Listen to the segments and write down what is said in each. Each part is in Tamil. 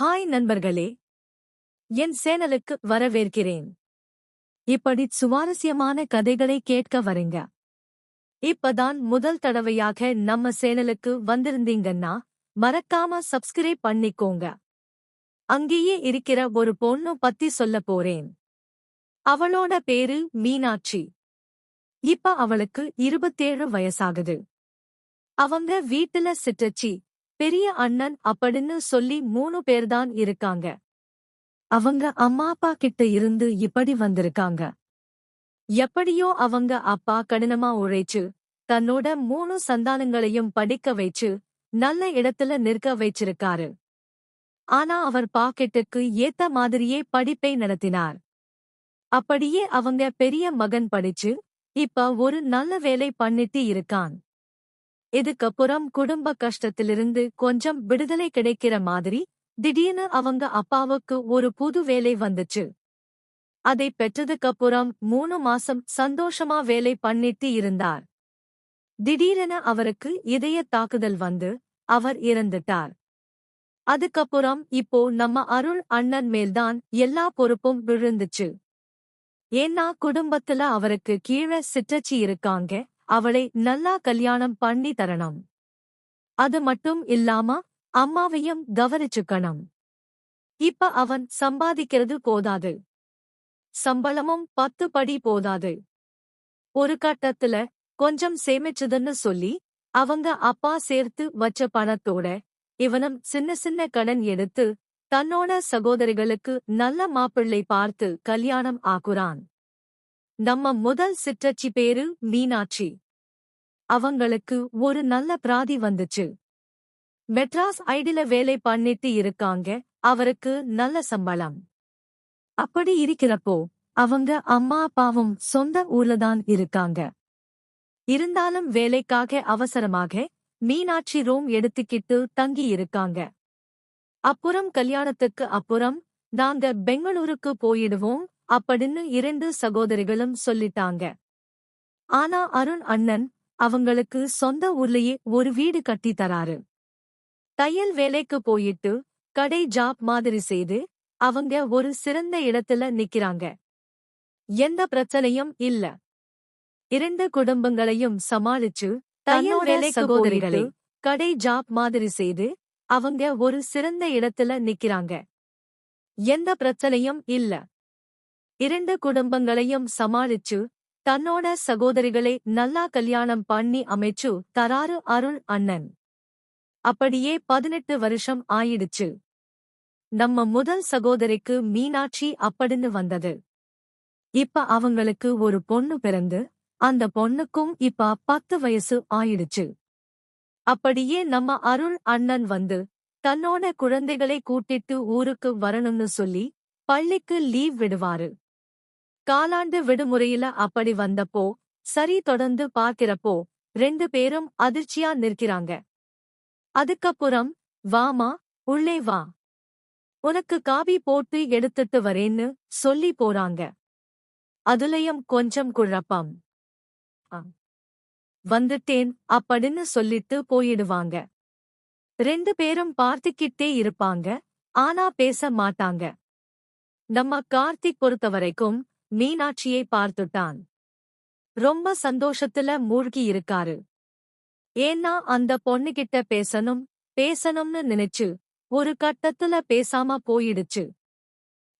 ஹாய் நண்பர்களே. என் சேனலுக்கு வரவேற்கிறேன். இப்படி சுவாரஸ்யமான கதைகளை கேட்க வரீங்க. இப்பதான் முதல் தடவையாக நம்ம சேனலுக்கு வந்திருந்தீங்கன்னா மறக்காம சப்ஸ்கிரைப் பண்ணிக்கோங்க. அங்கேயே இருக்கிற ஒரு பொண்ணு பத்தி சொல்ல போறேன். அவளோட பேரு மீனாட்சி. இப்ப அவளுக்கு இருபத்தேழு வயசாகுது. அவங்க வீட்டுல சிற்றச்சி பெரிய அண்ணன் அப்படின்னு சொல்லி மூணு பேர்தான் இருக்காங்க. அவங்க அம்மா அப்பா கிட்ட இருந்து இப்படி வந்திருக்காங்க. எப்படியோ அவங்க அப்பா கடினமா உழைச்சு தன்னோட மூணு சந்தானங்களையும் படிக்க வைச்சு நல்ல இடத்துல நிற்க வைச்சிருக்காரு. ஆனா அவர் பாக்கெட்டுக்கு ஏத்த மாதிரியே படிப்பை நடத்தினார். அப்படியே அவங்க பெரிய மகன் படிச்சு இப்ப ஒரு நல்ல வேலை பண்ணிட்டு இருக்கான். இதுக்கப்புறம் குடும்ப கஷ்டத்திலிருந்து கொஞ்சம் விடுதலை கிடைக்கிற மாதிரி திடீர்னு அவங்க அப்பாவுக்கு ஒரு புது வேலை வந்துச்சு. அதை பெற்றதுக்கப்புறம் மூணு மாசம் சந்தோஷமா வேலை பண்ணிட்டு இருந்தார். திடீரென அவருக்கு இதய தாக்குதல் வந்து அவர் இறந்துட்டார். அதுக்கப்புறம் இப்போ நம்ம அருள் அண்ணன் மேல்தான் எல்லா பொறுப்பும் விழுந்துச்சு. ஏன்னா குடும்பத்துல அவருக்கு கீழே சிற்றச்சி இருக்காங்க அவளை நல்லா கல்யாணம் பண்ணி தரணும். அது மட்டும் இல்லாம அம்மாவையும் கவனிச்சுக்கணும். இப்ப அவன் சம்பாதிக்கிறது போதாது. சம்பளமும் பத்து படி போதாது. ஒரு கட்டத்துல கொஞ்சம் சேமிச்சதுன்னு சொல்லி அவங்க அப்பா சேர்த்து வச்ச பணத்தோட இவனும் சின்ன சின்ன கடன் எடுத்து தன்னோட சகோதரிகளுக்கு நல்ல மாப்பிள்ளை பார்த்து கல்யாணம் ஆக்குறான். நம்ம முதல் சிற்றச்சி பேரு மீனாட்சி. அவங்களுக்கு ஒரு நல்ல பிராதி வந்துச்சு. மெட்ராஸ் ஐடில வேலை பண்ணிட்டு இருக்காங்க அவருக்கு நல்ல சம்பளம். அப்படி இருக்கிறப்போ அவங்க அம்மா அப்பாவும் சொந்த ஊர்லதான் இருக்காங்க. இருந்தாலும் வேலைக்காக அவசரமாக மீனாட்சி ரூம் எடுத்துக்கிட்டு தங்கி இருக்காங்க. அப்புறம் கல்யாணத்துக்கு அப்புறம் நாங்க பெங்களூருக்கு போயிடுவோம் அப்படின்னு இரண்டு சகோதரிகளும் சொல்லிட்டாங்க. ஆனா அருண் அண்ணன் அவங்களுக்கு சொந்த ஊர்லயே ஒரு வீடு கட்டி தராரு. தையல் வேலைக்கு போயிட்டு கடை ஜாப் மாதிரி செய்து அவங்க ஒரு சிறந்த இடத்துல நிக்கிறாங்க. எந்த பிரச்சனையும் இல்ல. இரண்டு குடும்பங்களையும் சமாளிச்சு தையல் வேலை சகோதரிகளை கடை ஜாப் மாதிரி செய்து அவங்க ஒரு சிறந்த இடத்துல நிக்கிறாங்க. எந்த பிரச்சனையும் இல்ல. இரண்டு குடும்பங்களையும் சமாளிச்சு தன்னோட சகோதரிகளை நல்லா கல்யாணம் பண்ணி அமைச்சு தராரு அருள் அண்ணன். அப்படியே பதினெட்டு வருஷம் ஆயிடுச்சு. நம்ம முதல் சகோதரிக்கு மீனாட்சி அப்படின்னு வந்தது. இப்ப அவங்களுக்கு ஒரு பொண்ணு பிறந்து அந்த பொண்ணுக்கும் இப்ப பத்து வயசு ஆயிடுச்சு. அப்படியே நம்ம அருள் அண்ணன் வந்து தன்னோட குழந்தைகளை கூட்டிட்டு ஊருக்கு வரணும்னு சொல்லி பள்ளிக்கு லீவ் விடுவாரு. காலாண்டு விடுமுறையில அப்படி வந்தப்போ சரி தொடர்ந்து பார்க்கிறப்போ ரெண்டு பேரும் அதிர்ச்சியா நிற்கிறாங்க. அதுக்கப்புறம் வாமா உள்ளே வா. உனக்கு காபி போட்டு எடுத்துட்டு வரேன்னு சொல்லி போறாங்க. அதுலயும் கொஞ்சம் குழப்பம். வந்துட்டேன் அப்படின்னு சொல்லிட்டு போயிடுவாங்க. ரெண்டு பேரும் பார்த்துக்கிட்டே இருப்பாங்க. ஆனா பேச மாட்டாங்க. நம்ம கார்த்திக் பொறுத்தவரைக்கும் மீனாட்சியை பார்த்துட்டான். ரொம்ப சந்தோஷத்துல மூழ்கி இருக்காரு. ஏன்னா அந்த பொண்ணுகிட்ட பேசணும் பேசணும்னு நினைச்சு ஒரு கட்டத்துல பேசாம போயிடுச்சு.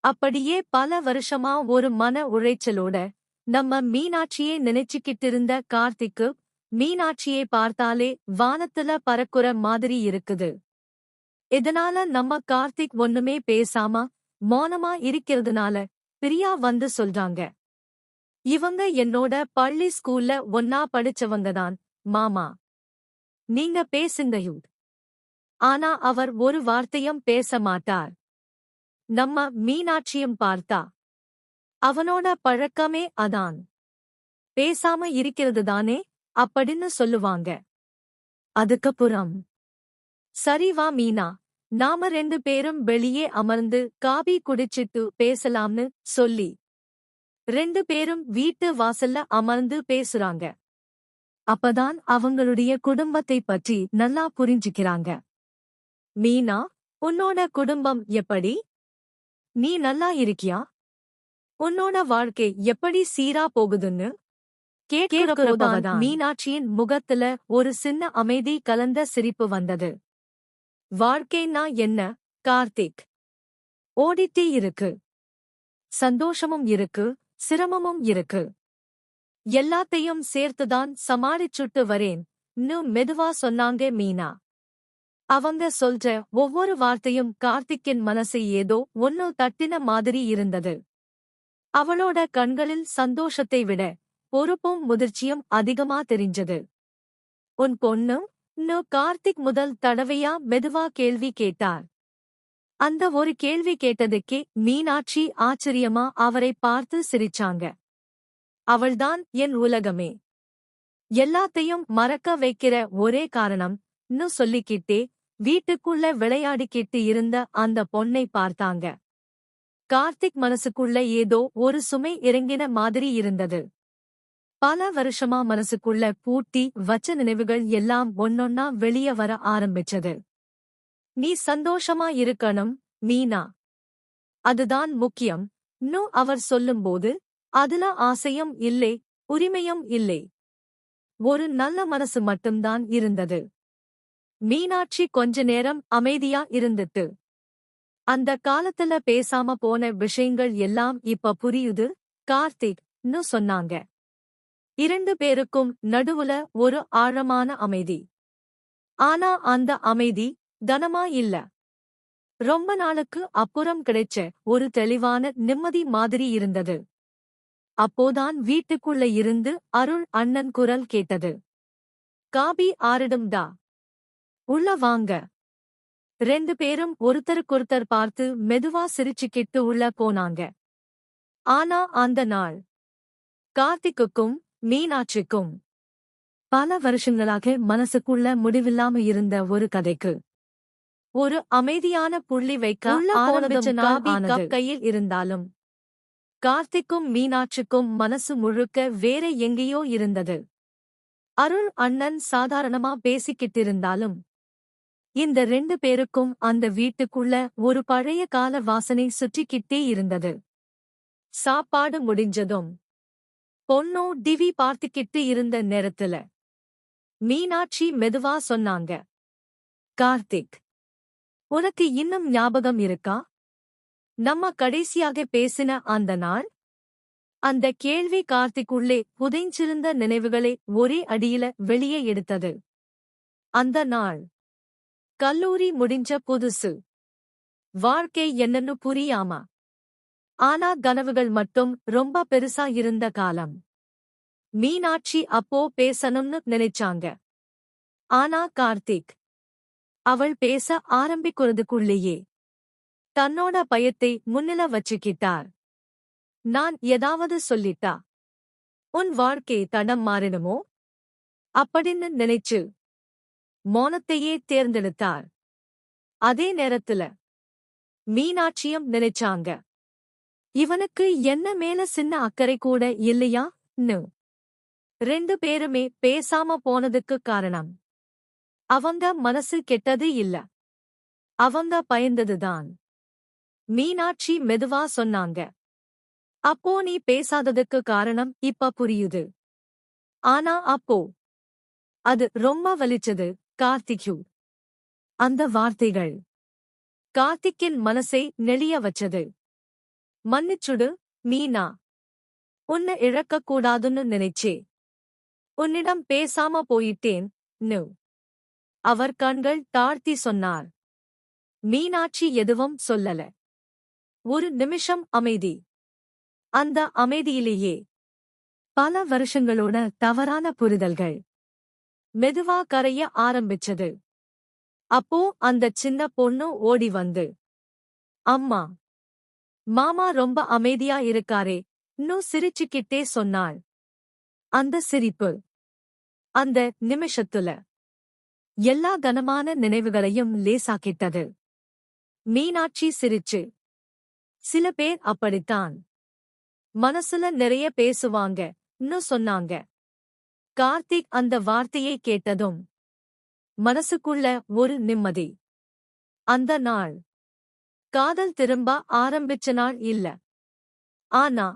அப்படியே பல வருஷமா ஒரு மன உளைச்சலோட நம்ம மீனாட்சியை நினைச்சுக்கிட்டு இருந்த கார்த்திக்கு மீனாட்சியை பார்த்தாலே வானத்துல பறக்குற மாதிரி இருக்குது. இதனால நம்ம கார்த்திக் ஒண்ணுமே பேசாம மௌனமா இருக்கிறதுனால பிரியா வந்து சொல்றாங்க. இவங்க என்னோட பள்ளி ஸ்கூல்ல ஒன்னா படிச்சவங்க தான் மாமா. நீங்க பேசுங்கயூ ஆனா அவர் ஒரு வார்த்தையும் பேச மாட்டார். நம்ம மீனாட்சியும் பார்த்தா. அவனோட பழக்கமே அதான். பேசாம இருக்கிறது தானே அப்படின்னு சொல்லுவாங்க. அதுக்கப்புறம் சரிவா மீனா. நாம ரெண்டு பேரும் வெளியே அமர்ந்து காபி குடிச்சிட்டு பேசலாம்னு சொல்லி ரெண்டு பேரும் வீட்டு வாசல்ல அமர்ந்து பேசுறாங்க. அப்பதான் அவங்களுடைய குடும்பத்தை பற்றி நல்லா புரிஞ்சுக்கிறாங்க. மீனா உன்னோட குடும்பம் எப்படி? நீ நல்லா இருக்கியா? உன்னோட வாழ்க்கை எப்படி சீரா போகுதுன்னு கேட்கிறபோதுதான் மீனாட்சியின் முகத்துல ஒரு சின்ன அமைதி கலந்த சிரிப்பு வந்தது. வாழ்க்கைனா என்ன? கார்த்திக். ஓடிட்டே இருக்கு. சந்தோஷமும் இருக்கு. சிரமமும் இருக்கு. எல்லாத்தையும் சேர்த்துதான் சமாளிச்சுட்டு வரேன். இன்னும் மெதுவா சொன்னாங்க மீனா. அவங்க சொல்ற ஒவ்வொரு வார்த்தையும் கார்த்திக்கின் மனசை ஏதோ ஒன்னு தட்டின மாதிரி இருந்தது. அவளோட கண்களில் சந்தோஷத்தை விட பொறுப்பும் முதிர்ச்சியும் அதிகமா தெரிஞ்சது. உன் பொண்ணு இன்னும் கார்த்திக் முதல் தடவையா மெதுவா கேள்வி கேட்டார். அந்த ஒரு கேள்வி கேட்டதுக்கே மீனாட்சி ஆச்சரியமா அவரை பார்த்து சிரிச்சாங்க. அவள்தான் என் உலகமே. எல்லாத்தையும் மறக்க வைக்கிற ஒரே காரணம் இன்னும் சொல்லிக்கிட்டே வீட்டுக்குள்ள விளையாடிக்கிட்டு இருந்த அந்த பொண்ணை பார்த்தாங்க. கார்த்திக் மனசுக்குள்ள ஏதோ ஒரு சுமை இறங்கின மாதிரி இருந்தது. பல வருஷமா மனசுக்குள்ள பூட்டி வச்ச நினைவுகள் எல்லாம் ஒன்னொன்னா வெளிய வர ஆரம்பிச்சது. நீ சந்தோஷமா இருக்கணும் மீனா. அதுதான் முக்கியம். இன்னும் அவர் சொல்லும்போது அதுல ஆசையும் இல்லை உரிமையும் இல்லை. ஒரு நல்ல மனசு மட்டும்தான் இருந்தது. மீனாட்சி கொஞ்ச நேரம் அமைதியா இருந்துட்டு அந்த காலத்துல பேசாம போன விஷயங்கள் எல்லாம் இப்ப புரியுது? கார்த்திக் ன்னு சொன்னாங்க. இரண்டு பேருக்கும் நடுவுல ஒரு ஆழமான அமைதி. ஆனா அந்த அமைதி தனமா இல்ல. ரொம்ப நாளுக்கு அப்புறம் கிடைச்ச ஒரு தெளிவான நிம்மதி மாதிரி இருந்தது. அப்போதான் வீட்டுக்குள்ள இருந்து அருள் அண்ணன் குரல் கேட்டது. காபி ஆறிடும்டா உள்ள வாங்க. ரெண்டு பேரும் ஒருத்தருக்கொருத்தர் பார்த்து மெதுவா சிரிச்சுக்கிட்டு உள்ள போனாங்க. ஆனா அந்த நாள் கார்த்திக்குக்கும் மீனாட்சிக்கும் பல வருஷங்களாக மனசுக்குள்ள முடிவில்லாம இருந்த ஒரு கதைக்கு. ஒரு அமைதியான புள்ளி வைக்க. கையில் இருந்தாலும். கார்த்திக்கும் மீனாட்சிக்கும் மனசு முழுக்க வேற எங்கேயோ இருந்தது. அருள் அண்ணன் சாதாரணமா பேசிக்கிட்டிருந்தாலும். இந்த ரெண்டு பேருக்கும் அந்த வீட்டுக்குள்ள ஒரு பழைய கால வாசனை சுற்றிக்கிட்டே இருந்தது. சாப்பாடு முடிஞ்சதும் பொன்னோ டிவி பார்த்துக்கிட்டு இருந்த நேரத்துல மீனாட்சி மெதுவா சொன்னாங்க கார்த்திக் உனக்கு இன்னும் ஞாபகம் இருக்கா? நம்ம கடைசியாக பேசின அந்த நாள்? அந்த கேள்வி கார்த்திக்குள்ளே புதைஞ்சிருந்த நினைவுகளை ஒரே அடியில வெளியே எடுத்தது. அந்த நாள் கல்லூரி முடிஞ்ச புதுசு. வாழ்க்கை என்னன்னு புரியாமா? ஆனா கனவுகள் மட்டும் ரொம்ப பெருசா இருந்த காலம். மீனாட்சி அப்போ பேசணும்னு நினைச்சாங்க. ஆனா கார்த்திக் அவள் பேச ஆரம்பிக்கிறதுக்குள்ளேயே தன்னோட பயத்தை முன்னில வச்சுக்கிட்டார். நான் ஏதாவது சொல்லிட்டா உன் வாழ்க்கை தடம் மாறினுமோ அப்படின்னு நினைச்சு மௌனத்தையே தேர்ந்தெடுத்தார். அதே நேரத்துல மீனாட்சியும் நினைச்சாங்க. இவனுக்கு என்ன மேல சின்ன அக்கறை கூட இல்லையா? நு. ரெண்டு பேருமே பேசாம போனதுக்கு காரணம். அவங்க மனசு கெட்டது இல்ல. அவங்க பயந்ததுதான். மீனாட்சி மெதுவா சொன்னாங்க. அப்போ நீ பேசாததுக்கு காரணம் இப்ப புரியுது. ஆனா அப்போ. அது ரொம்ப வலிச்சது கார்த்திக்யூ அந்த வார்த்தைகள். கார்த்திக்கின் மனசை நெளிய வச்சது. மன்னிச்சுடு மீனா. உன்னை இழக்கக்கூடாதுன்னு நினைச்சே. உன்னிடம் பேசாம போயிட்டேன் நு. அவர் கண்கள் தாழ்த்தி சொன்னார். மீனாட்சி எதுவும் சொல்லல. ஒரு நிமிஷம் அமைதி. அந்த அமைதியிலேயே. பல வருஷங்களோட தவறான புரிதல்கள். மெதுவா கரைய ஆரம்பிச்சது. அப்போ அந்த சின்ன பொண்ணு ஓடி வந்து. அம்மா. மாமா ரொம்ப அமைதியா இருக்காரே இன்னும் சிரிச்சுக்கிட்டே சொன்னாள். அந்த சிரிப்பு. அந்த நிமிஷத்துல. எல்லா கனமான நினைவுகளையும் லேசாக்கிட்டது. மீனாட்சி சிரிச்சு. சில பேர் அப்படித்தான். மனசுல நிறைய பேசுவாங்க இன்னும் சொன்னாங்க. கார்த்திக் அந்த வார்த்தையை கேட்டதும் மனசுக்குள்ள ஒரு நிம்மதி. அந்த நாள். காதல் திரும்ப ஆரம்பிச்ச நாள் இல்ல. ஆனா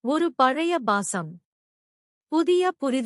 ஒரு பழைய பாசம். புதிய புரிதல்